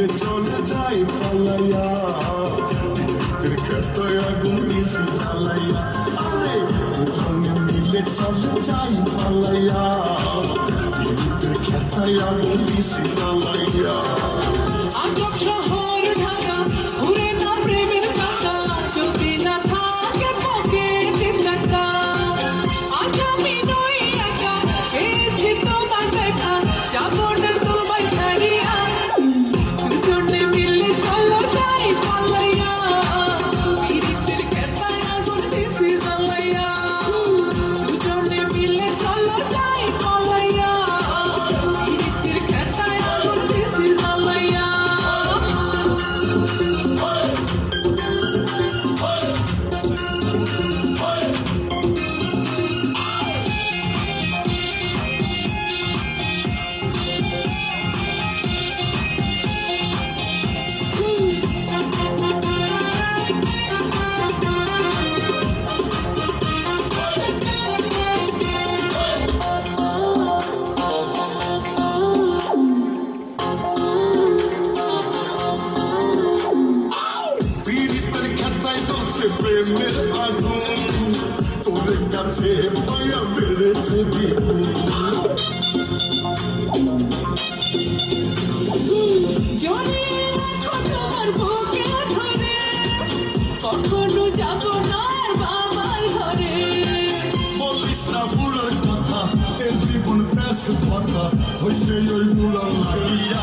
মিলে চলে যাই পালাইয়া। খেতায় আগুন দিছি জ্বালাইয়া। আরে দুজনে মিলে চলে যাই পালাইয়া। খেতায় আগুন দিছি জ্বালাইয়া। প্রেমের আগুন তোর কাছে মায়া বেড়েছে দ্বিগুণ কখনো যাব না বাবার ঘরে বলিস না বুড়োর কথা এ জীবন প্যাস কথা হইছে ওই বুড়ার লাগিয়া